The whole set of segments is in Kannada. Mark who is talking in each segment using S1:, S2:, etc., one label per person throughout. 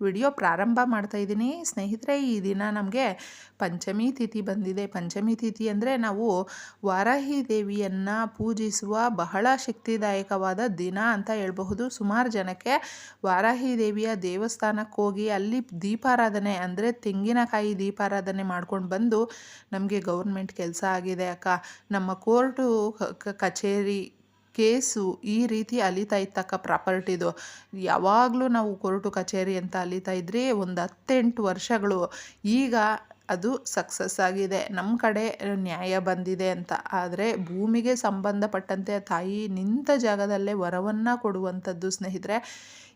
S1: ವಿಡಿಯೋ ಪ್ರಾರಂಭ ಮಾಡ್ತಾ ಇದ್ದೀನಿ. ಸ್ನೇಹಿತರೆ, ಈ ದಿನ ನಮಗೆ ಪಂಚಮಿ ತಿಥಿ ಬಂದಿದೆ. ಪಂಚಮಿ ತಿಥಿ ಅಂದರೆ ನಾವು ವಾರಾಹಿ ದೇವಿಯನ್ನು ಪೂಜಿಸುವ ಬಹಳ ಶಕ್ತಿದಾಯಕವಾದ ದಿನ ಅಂತ ಹೇಳಬಹುದು. ಸುಮಾರು ಜನಕ್ಕೆ ವಾರಾಹಿ ದೇವಿಯ ದೇವಸ್ಥಾನಕ್ಕೆ ಹೋಗಿ ಅಲ್ಲಿ ದೀಪಾರಾಧನೆ ಅಂದರೆ ತೆಂಗಿನಕಾಯಿ ದೀಪಾರಾಧನೆ ಮಾಡ್ಕೊಂಡು ಬಂದು ನಮಗೆ ಗೌರ್ಮೆಂಟ್ ಕೆಲಸ ಆಗಿದೆ ಅಕ್ಕ. ನಮ್ಮ ಕೋರ್ಟು ಕಚೇರಿ ಕೇಸು ಈ ರೀತಿ ಅಲಿತಾ ಇತ್ತಕ್ಕ ಪ್ರಾಪರ್ಟಿದು ಯಾವಾಗಲೂ ನಾವು ಕೋರ್ಟು ಕಚೇರಿ ಅಂತ ಅಲಿತಾ ಇದ್ರಿ ಒಂದು ಹತ್ತೆಂಟು ವರ್ಷಗಳು. ಈಗ ಅದು ಸಕ್ಸಸ್ ಆಗಿದೆ. ನಮ್ಮ ಕಡೆ ನ್ಯಾಯ ಬಂದಿದೆ ಅಂತ. ಆದರೆ ಭೂಮಿಗೆ ಸಂಬಂಧಪಟ್ಟಂತೆ ತಾಯಿ ನಿಂತ ಜಾಗದಲ್ಲೇ ವರವನ್ನು ಕೊಡುವಂಥದ್ದು ಸ್ನೇಹಿತರೆ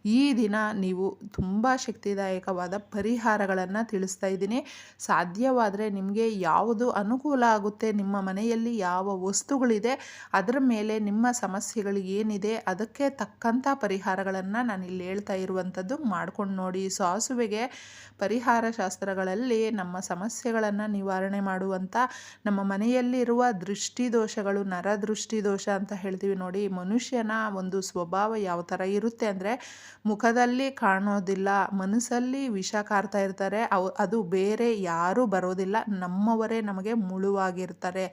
S1: ಈ ದಿನ ನೀವು ತುಂಬ ಶಕ್ತಿದಾಯಕವಾದ ಪರಿಹಾರಗಳನ್ನು ತಿಳಿಸ್ತಾ ಇದ್ದೀನಿ. ಸಾಧ್ಯವಾದರೆ ನಿಮಗೆ ಯಾವುದು ಅನುಕೂಲ ಆಗುತ್ತೆ, ನಿಮ್ಮ ಮನೆಯಲ್ಲಿ ಯಾವ ವಸ್ತುಗಳಿದೆ, ಅದರ ಮೇಲೆ ನಿಮ್ಮ ಸಮಸ್ಯೆಗಳು ಏನಿದೆ, ಅದಕ್ಕೆ ತಕ್ಕಂಥ ಪರಿಹಾರಗಳನ್ನು ನಾನು ಇಲ್ಲಿ ಹೇಳ್ತಾ ಇರುವಂಥದ್ದು ಮಾಡ್ಕೊಂಡು ನೋಡಿ. ಸಾಸುವೆಗೆ ಪರಿಹಾರ ಶಾಸ್ತ್ರಗಳಲ್ಲಿ ನಮ್ಮ ಸಮಸ್ಯೆಗಳನ್ನು ನಿವಾರಣೆ ಮಾಡುವಂಥ ನಮ್ಮ ಮನೆಯಲ್ಲಿರುವ ದೃಷ್ಟಿ ದೋಷಗಳು ದೃಷ್ಟಿದೋಷ ಅಂತ ಹೇಳ್ತೀವಿ ನೋಡಿ, ಮನುಷ್ಯನ ಒಂದು ಸ್ವಭಾವ ಯಾವ ಥರ ಇರುತ್ತೆ ಅಂದರೆ ಮುಖದಲ್ಲಿ ಕಾಣೋದಿಲ್ಲ, ಮನಸ್ಸಲ್ಲಿ ವಿಷ ಕಾರ್ತಾ ಇರ್ತಾರೆ, ಅವು, ಅದು ಬೇರೆ ಯಾರೂ ಬರೋದಿಲ್ಲ, ನಮ್ಮವರೇ ನಮಗೆ ಮುಳುವಾಗಿರ್ತಾರೆ.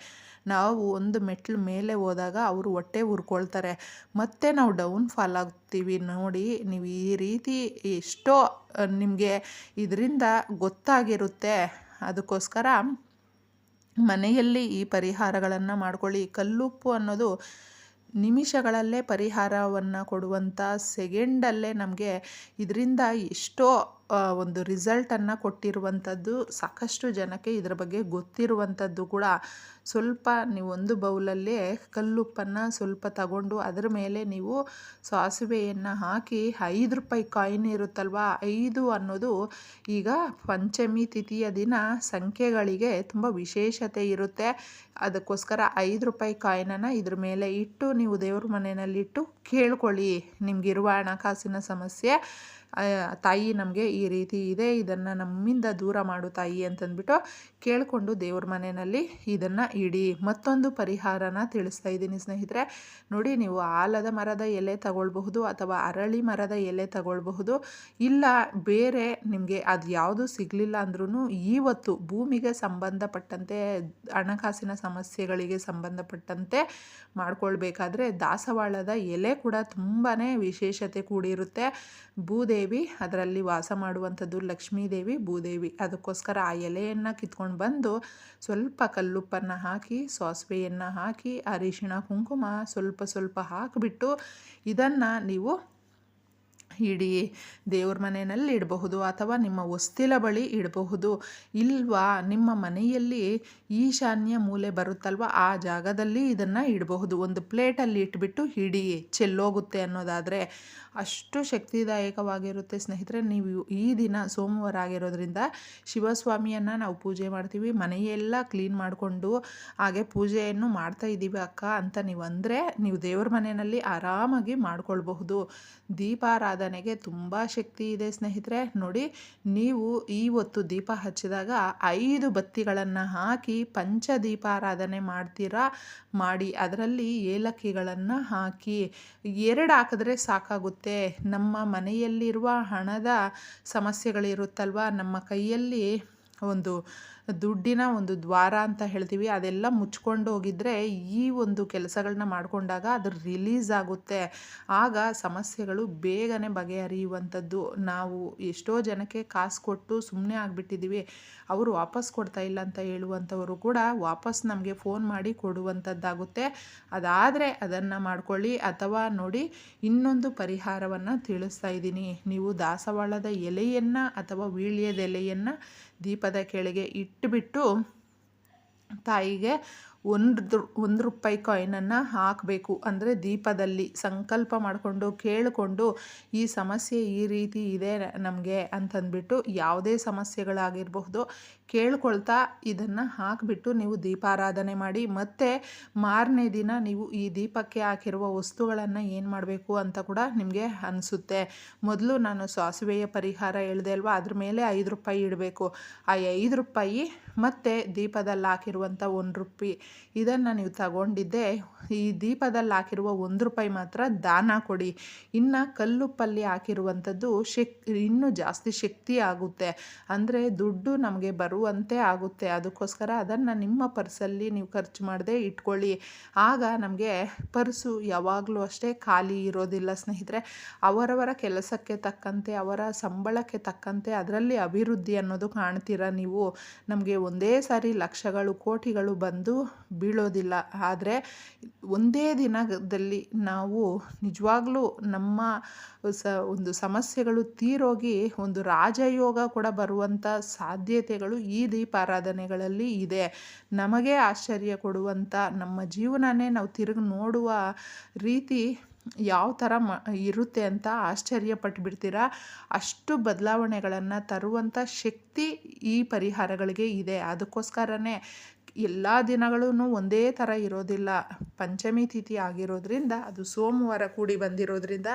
S1: ನಾವು ಒಂದು ಮೆಟ್ಲು ಮೇಲೆ ಹೋದಾಗ ಅವರು ಹೊಟ್ಟೆ ಉರ್ಕೊಳ್ತಾರೆ. ಮತ್ತೆ ನಾವು ಡೌನ್ ಫಾಲ್ ಆಗ್ತೀವಿ. ನೋಡಿ, ನೀವು ಈ ರೀತಿ ಎಷ್ಟೋ ನಿಮಗೆ ಇದರಿಂದ ಗೊತ್ತಾಗಿರುತ್ತೆ. ಅದಕ್ಕೋಸ್ಕರ ಮನೆಯಲ್ಲಿ ಈ ಪರಿಹಾರಗಳನ್ನು ಮಾಡ್ಕೊಳ್ಳಿ. ಕಲ್ಲುಪ್ಪು ಅನ್ನೋದು ನಿಮಿಷಗಳಲ್ಲೇ ಪರಿಹಾರವನ್ನು ಕೊಡುವಂಥ ಸೆಕೆಂಡಲ್ಲೇ ನಮಗೆ ಇದರಿಂದ ಎಷ್ಟೋ ಒಂದು ರಿಸಲ್ಟನ್ನು ಕೊಟ್ಟಿರುವಂಥದ್ದು ಸಾಕಷ್ಟು ಜನಕ್ಕೆ ಇದರ ಬಗ್ಗೆ ಗೊತ್ತಿರುವಂಥದ್ದು ಕೂಡ. ಸ್ವಲ್ಪ ನೀವು ಒಂದು ಬೌಲಲ್ಲೇ ಕಲ್ಲುಪ್ಪನ್ನು ಸ್ವಲ್ಪ ತಗೊಂಡು ಅದರ ಮೇಲೆ ನೀವು ಸಾಸಿವೆಯನ್ನು ಹಾಕಿ ಐದು ರೂಪಾಯಿ ಕಾಯಿನ್ ಇರುತ್ತಲ್ವಾ? ಐದು ಅನ್ನೋದು ಈಗ ಪಂಚಮಿ ತಿಥಿಯ ದಿನ ಸಂಖ್ಯೆಗಳಿಗೆ ತುಂಬ ವಿಶೇಷತೆ ಇರುತ್ತೆ. ಅದಕ್ಕೋಸ್ಕರ ಐದು ರೂಪಾಯಿ ಕಾಯಿನನ್ನು ಇದ್ರ ಮೇಲೆ ಇಟ್ಟು ನೀವು ದೇವ್ರ ಮನೆಯಲ್ಲಿಟ್ಟು ಕೇಳ್ಕೊಳ್ಳಿ. ನಿಮಗಿರುವ ಹಣಕಾಸಿನ ಸಮಸ್ಯೆ. ತಾಯಿ ನಮಗೆ ಈ ರೀತಿ ಇದೆ, ಇದನ್ನು ನಮ್ಮಿಂದ ದೂರ ಮಾಡು ತಾಯಿ ಅಂತಂದ್ಬಿಟ್ಟು ಕೇಳಿಕೊಂಡು ದೇವ್ರ ಮನೆಯಲ್ಲಿ ಇದನ್ನು ಇಡಿ. ಮತ್ತೊಂದು ಪರಿಹಾರನ ತಿಳಿಸ್ತಾ ಇದ್ದೀನಿ ಸ್ನೇಹಿತರೆ. ನೋಡಿ, ನೀವು ಆಲದ ಮರದ ಎಲೆ ತಗೊಳ್ಬಹುದು ಅಥವಾ ಅರಳಿ ಮರದ ಎಲೆ ತಗೊಳ್ಬಹುದು. ಇಲ್ಲ, ಬೇರೆ ನಿಮಗೆ ಅದು ಯಾವುದು ಸಿಗಲಿಲ್ಲ ಅಂದ್ರೂ ಇವತ್ತು ಭೂಮಿಗೆ ಸಂಬಂಧಪಟ್ಟಂತೆ, ಹಣಕಾಸಿನ ಸಮಸ್ಯೆಗಳಿಗೆ ಸಂಬಂಧಪಟ್ಟಂತೆ ಮಾಡ್ಕೊಳ್ಬೇಕಾದ್ರೆ ದಾಸವಾಳದ ಎಲೆ ಕೂಡ ತುಂಬಾ ವಿಶೇಷತೆ ಕೂಡಿರುತ್ತೆ. ಭೂದೇವಿ, ಅದರಲ್ಲಿ ವಾಸ ಮಾಡುವಂಥದ್ದು ಲಕ್ಷ್ಮೀದೇವಿ, ಭೂದೇವಿ. ಅದಕ್ಕೋಸ್ಕರ ಆ ಎಲೆಯನ್ನು ಕಿತ್ಕೊಂಡು ಬಂದು ಸ್ವಲ್ಪ ಕಲ್ಲುಪ್ಪನ್ನು ಹಾಕಿ, ಸಾಸಿವೆಯನ್ನು ಹಾಕಿ, ಅರಿಶಿಣ, ಕುಂಕುಮ ಸ್ವಲ್ಪ ಸ್ವಲ್ಪ ಹಾಕಿಬಿಟ್ಟು ಇದನ್ನು ನೀವು ಇಡಿ ದೇವ್ರ ಮನೆಯಲ್ಲಿ ಇಡಬಹುದು ಅಥವಾ ನಿಮ್ಮ ಹೊಸ್ತಿಲ ಬಳಿ ಇಡಬಹುದು. ಇಲ್ವಾ? ನಿಮ್ಮ ಮನೆಯಲ್ಲಿ ಈಶಾನ್ಯ ಮೂಲೆ ಬರುತ್ತಲ್ವ? ಆ ಜಾಗದಲ್ಲಿ ಇದನ್ನು ಇಡಬಹುದು. ಒಂದು ಪ್ಲೇಟಲ್ಲಿ ಇಟ್ಬಿಟ್ಟು ಹಿಡಿ, ಚೆಲ್ಲೋಗುತ್ತೆ ಅನ್ನೋದಾದರೆ ಅಷ್ಟು ಶಕ್ತಿದಾಯಕವಾಗಿರುತ್ತೆ ಸ್ನೇಹಿತರೆ. ನೀವು ಈ ದಿನ ಸೋಮವಾರ ಆಗಿರೋದ್ರಿಂದ ಶಿವಸ್ವಾಮಿಯನ್ನು ನಾವು ಪೂಜೆ ಮಾಡ್ತೀವಿ. ಮನೆಯೆಲ್ಲ ಕ್ಲೀನ್ ಮಾಡಿಕೊಂಡು ಹಾಗೆ ಪೂಜೆಯನ್ನು ಮಾಡ್ತಾ ಇದ್ದೀವಿ ಅಕ್ಕ ಅಂತ ನೀವು ಅಂದರೆ ನೀವು ದೇವ್ರ ಮನೆಯಲ್ಲಿ ಆರಾಮಾಗಿ ಮಾಡ್ಕೊಳ್ಬಹುದು. ದೀಪಾರಾಧನೆಗೆ ತುಂಬ ಶಕ್ತಿ ಇದೆ, ಸ್ನೇಹಿತರೆ. ನೋಡಿ, ನೀವು ಈ ಹೊತ್ತು ದೀಪ ಹಚ್ಚಿದಾಗ ಐದು ಬತ್ತಿಗಳನ್ನು ಹಾಕಿ ಪಂಚದೀಪಾರಾಧನೆ ಮಾಡ್ತೀರಾ? ಮಾಡಿ, ಅದರಲ್ಲಿ ಏಲಕ್ಕಿಗಳನ್ನು ಹಾಕಿ. ಎರಡು ಹಾಕಿದ್ರೆ ಸಾಕಾಗುತ್ತೆ. ನಮ್ಮ ಮನೆಯಲ್ಲಿರುವ ಹಣದ ಸಮಸ್ಯೆಗಳಿರುತ್ತಲ್ವ? ನಮ್ಮ ಕೈಯಲ್ಲಿ ಒಂದು ದುಡ್ಡಿನ ಒಂದು ದ್ವಾರ ಅಂತ ಹೇಳ್ತೀವಿ, ಅದೆಲ್ಲ ಮುಚ್ಕೊಂಡು ಹೋಗಿದ್ರೆ ಈ ಒಂದು ಕೆಲಸಗಳನ್ನ ಮಾಡಿಕೊಂಡಾಗ ಅದು ರಿಲೀಸ್ ಆಗುತ್ತೆ. ಆಗ ಸಮಸ್ಯೆಗಳು ಬೇಗನೆ ಬಗೆಹರಿಯುವಂಥದ್ದು. ನಾವು ಎಷ್ಟೋ ಜನಕ್ಕೆ ಕಾಸು ಕೊಟ್ಟು ಸುಮ್ಮನೆ ಆಗಿಬಿಟ್ಟಿದ್ದೀವಿ, ಅವರು ವಾಪಸ್ ಕೊಡ್ತಾ ಇಲ್ಲ ಅಂತ ಹೇಳುವಂಥವರು ಕೂಡ ವಾಪಸ್ ನಮಗೆ ಫೋನ್ ಮಾಡಿ ಕೊಡುವಂಥದ್ದಾಗುತ್ತೆ. ಅದಾದರೆ ಅದನ್ನು ಮಾಡ್ಕೊಳ್ಳಿ. ಅಥವಾ ನೋಡಿ, ಇನ್ನೊಂದು ಪರಿಹಾರವನ್ನು ತಿಳಿಸ್ತಾ ಇದ್ದೀನಿ. ನೀವು ದಾಸವಾಳದ ಎಲೆಯನ್ನು ಅಥವಾ ವೀಳ್ಯದ ಎಲೆಯನ್ನು ದೀಪದ ಕೆಳಗೆ ಇಟ್ಟುಬಿಟ್ಟು ತಾಯಿಗೆ ಒಂದು ಒಂದು ರೂಪಾಯಿ ಕಾಯಿನನ್ನು ಹಾಕಬೇಕು. ಅಂದರೆ ದೀಪದಲ್ಲಿ ಸಂಕಲ್ಪ ಮಾಡಿಕೊಂಡು, ಕೇಳಿಕೊಂಡು, ಈ ಸಮಸ್ಯೆ ಈ ರೀತಿ ಇದೆ ನಮಗೆ ಅಂತಂದ್ಬಿಟ್ಟು ಯಾವುದೇ ಸಮಸ್ಯೆಗಳಾಗಿರಬಹುದು. ಕೇಳ್ಕೊಳ್ತಾ ಇದನ್ನು ಹಾಕಿಬಿಟ್ಟು ನೀವು ದೀಪಾರಾಧನೆ ಮಾಡಿ, ಮತ್ತು ಮಾರನೇ ದಿನ ನೀವು ಈ ದೀಪಕ್ಕೆ ಹಾಕಿರುವ ವಸ್ತುಗಳನ್ನು ಏನು ಮಾಡಬೇಕು ಅಂತ ಕೂಡ ನಿಮಗೆ ಅನಿಸುತ್ತೆ. ಮೊದಲು ನಾನು ಸಾಸಿವೆಯ ಪರಿಹಾರ ಹೇಳಿದೆ ಅಲ್ವಾ? ಅದ್ರ ಮೇಲೆ ಐದು ರೂಪಾಯಿ ಇಡಬೇಕು. ಆ ಐದು ರೂಪಾಯಿ ಮತ್ತು ದೀಪದಲ್ಲಿ ಹಾಕಿರುವಂಥ ಒಂದು ರೂಪಾಯಿ ಇದನ್ನು ನೀವು ತಗೊಂಡಿದ್ದೆ, ಈ ದೀಪದಲ್ಲಿ ಹಾಕಿರುವ ಒಂದು ರೂಪಾಯಿ ಮಾತ್ರ ದಾನ ಕೊಡಿ. ಇನ್ನು ಕಲ್ಲುಪ್ಪಲ್ಲಿ ಹಾಕಿರುವಂಥದ್ದು ಶಕ್, ಇನ್ನೂ ಜಾಸ್ತಿ ಶಕ್ತಿ ಆಗುತ್ತೆ. ಅಂದರೆ ದುಡ್ಡು ನಮಗೆ ಬರುವಂತೆ ಆಗುತ್ತೆ. ಅದಕ್ಕೋಸ್ಕರ ಅದನ್ನು ನಿಮ್ಮ ಪರ್ಸಲ್ಲಿ ನೀವು ಖರ್ಚು ಮಾಡದೆ ಇಟ್ಕೊಳ್ಳಿ. ಆಗ ನಮಗೆ ಪರ್ಸು ಯಾವಾಗಲೂ ಅಷ್ಟೇ ಖಾಲಿ ಇರೋದಿಲ್ಲ ಸ್ನೇಹಿತರೆ. ಅವರವರ ಕೆಲಸಕ್ಕೆ ತಕ್ಕಂತೆ, ಅವರ ಸಂಬಳಕ್ಕೆ ತಕ್ಕಂತೆ ಅದರಲ್ಲಿ ಅಭಿವೃದ್ಧಿ ಅನ್ನೋದು ಕಾಣ್ತೀರ ನೀವು? ನಮಗೆ ಒಂದೇ ಸಾರಿ ಲಕ್ಷಗಳು, ಕೋಟಿಗಳು ಬಂದು ಬೀಳೋದಿಲ್ಲ. ಆದರೆ ಒಂದೇ ದಿನದಲ್ಲಿ ನಾವು ನಿಜವಾಗ್ಲೂ ನಮ್ಮ ಸ, ಒಂದು ಸಮಸ್ಯೆಗಳು ತೀರೋಗಿ ಒಂದು ರಾಜಯೋಗ ಕೂಡ ಬರುವಂಥ ಸಾಧ್ಯತೆಗಳು ಈ ದೀಪಾರಾಧನೆಗಳಲ್ಲಿ ಇದೆ. ನಮಗೆ ಆಶ್ಚರ್ಯ ಕೊಡುವಂಥ ನಮ್ಮ ಜೀವನನೇ ನಾವು ತಿರುಗಿ ನೋಡುವ ರೀತಿ ಯಾವ ಥರ ಮ ಇರುತ್ತೆ ಅಂತ ಆಶ್ಚರ್ಯ ಪಟ್ಬಿಡ್ತೀರಾ? ಅಷ್ಟು ಬದಲಾವಣೆಗಳನ್ನು ತರುವಂಥ ಶಕ್ತಿ ಈ ಪರಿಹಾರಗಳಿಗೆ ಇದೆ. ಅದಕ್ಕೋಸ್ಕರನೇ ಎಲ್ಲ ದಿನಗಳೂ ಒಂದೇ ಥರ ಇರೋದಿಲ್ಲ. ಪಂಚಮಿ ತಿಥಿ ಆಗಿರೋದ್ರಿಂದ, ಅದು ಸೋಮವಾರ ಕೂಡಿ ಬಂದಿರೋದ್ರಿಂದ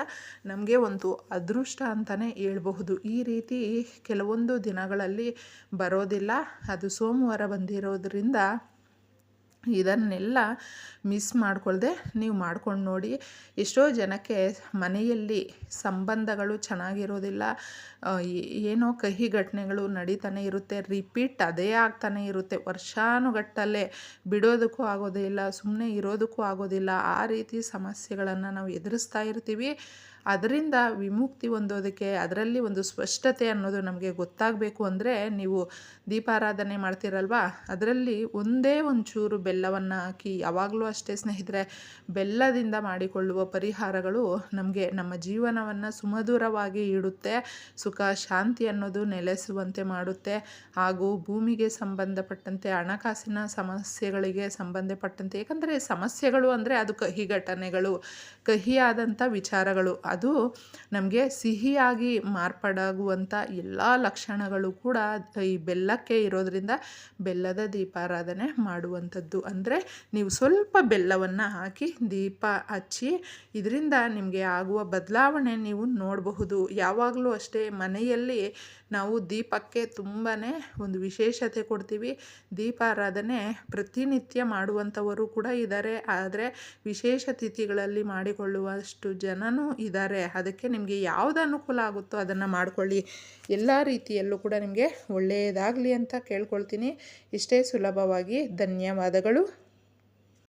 S1: ನಮಗೆ ಒಂದು ಅದೃಷ್ಟ ಅಂತಲೇ ಹೇಳ್ಬಹುದು. ಈ ರೀತಿ ಕೆಲವೊಂದು ದಿನಗಳಲ್ಲಿ ಬರೋದಿಲ್ಲ. ಅದು ಸೋಮವಾರ ಬಂದಿರೋದ್ರಿಂದ ಇದನ್ನೆಲ್ಲ ಮಿಸ್ ಮಾಡ್ಕೊಳ್ಳದೆ ನೀವು ಮಾಡ್ಕೊಂಡು ನೋಡಿ. ಎಷ್ಟೋ ಜನಕ್ಕೆ ಮನೆಯಲ್ಲಿ ಸಂಬಂಧಗಳು ಚೆನ್ನಾಗಿರೋದಿಲ್ಲ. ಏನೋ ಕಹಿ ಘಟನೆಗಳು ನಡೀತಾನೆ ಇರುತ್ತೆ. ರಿಪೀಟ್ ಅದೇ ಆಗ್ತಾನೆ ಇರುತ್ತೆ. ವರ್ಷಾನುಗಟ್ಟಲೆ ಬಿಡೋದಕ್ಕೂ ಆಗೋದಿಲ್ಲ ಸುಮ್ಮನೆ ಇರೋದಕ್ಕೂ ಆಗೋದಿಲ್ಲ. ಆ ರೀತಿ ಸಮಸ್ಯೆಗಳನ್ನು ನಾವು ಎದುರಿಸ್ತಾ ಇರ್ತೀವಿ. ಅದರಿಂದ ವಿಮುಕ್ತಿ ಹೊಂದೋದಕ್ಕೆ, ಅದರಲ್ಲಿ ಒಂದು ಸ್ಪಷ್ಟತೆ ಅನ್ನೋದು ನಮಗೆ ಗೊತ್ತಾಗಬೇಕು ಅಂದರೆ, ನೀವು ದೀಪಾರಾಧನೆ ಮಾಡ್ತೀರಲ್ವಾ? ಅದರಲ್ಲಿ ಒಂದೇ ಒಂಚೂರು ಬೆಲ್ಲವನ್ನು ಹಾಕಿ, ಯಾವಾಗಲೂ ಅಷ್ಟೇ ಸ್ನೇಹಿತರೆ, ಬೆಲ್ಲದಿಂದ ಮಾಡಿಕೊಳ್ಳುವ ಪರಿಹಾರಗಳು ನಮಗೆ ನಮ್ಮ ಜೀವನವನ್ನು ಸುಮಧುರವಾಗಿ ಇಡುತ್ತೆ, ಸುಖ, ಶಾಂತಿ ಅನ್ನೋದು ನೆಲೆಸುವಂತೆ ಮಾಡುತ್ತೆ. ಹಾಗೂ ಭೂಮಿಗೆ ಸಂಬಂಧಪಟ್ಟಂತೆ, ಹಣಕಾಸಿನ ಸಮಸ್ಯೆಗಳಿಗೆ ಸಂಬಂಧಪಟ್ಟಂತೆ, ಏಕೆಂದರೆ ಸಮಸ್ಯೆಗಳು ಅಂದರೆ ಅದು ಕಹಿ ಘಟನೆಗಳು, ಕಹಿಯಾದಂಥ ವಿಚಾರಗಳು. ಅದು ನಮಗೆ ಸಿಹಿಯಾಗಿ ಮಾರ್ಪಾಡಾಗುವಂಥ ಎಲ್ಲ ಲಕ್ಷಣಗಳು ಕೂಡ ಈ ಬೆಲ್ಲಕ್ಕೆ ಇರೋದರಿಂದ ಬೆಲ್ಲದ ದೀಪಾರಾಧನೆ ಮಾಡುವಂಥದ್ದು. ಅಂದರೆ ನೀವು ಸ್ವಲ್ಪ ಬೆಲ್ಲವನ್ನು ಹಾಕಿ ದೀಪ ಹಚ್ಚಿ ಇದರಿಂದ ನಿಮಗೆ ಆಗುವ ಬದಲಾವಣೆ ನೀವು ನೋಡಬಹುದು. ಯಾವಾಗಲೂ ಅಷ್ಟೇ ಮನೆಯಲ್ಲಿ ನಾವು ದೀಪಕ್ಕೆ ತುಂಬಾ ಒಂದು ವಿಶೇಷತೆ ಕೊಡ್ತೀವಿ. ದೀಪಾರಾಧನೆ ಪ್ರತಿನಿತ್ಯ ಮಾಡುವಂಥವರು ಕೂಡ ಇದ್ದಾರೆ. ಆದರೆ ವಿಶೇಷ ತಿಥಿಗಳಲ್ಲಿ ಮಾಡಿಕೊಳ್ಳುವಷ್ಟು ಜನನೂ ಇದ್ದಾರೆ. ಅದಕ್ಕೆ ನಿಮಗೆ ಯಾವುದು ಅನುಕೂಲ ಆಗುತ್ತೋ ಅದನ್ನು ಮಾಡಿಕೊಳ್ಳಿ. ಎಲ್ಲ ರೀತಿಯಲ್ಲೂ ಕೂಡ ನಿಮಗೆ ಒಳ್ಳೆಯದಾಗಲಿ ಅಂತ ಕೇಳ್ಕೊಳ್ತೀನಿ. ಇಷ್ಟೇ ಸುಲಭವಾಗಿ ಧನ್ಯವಾದಗಳು.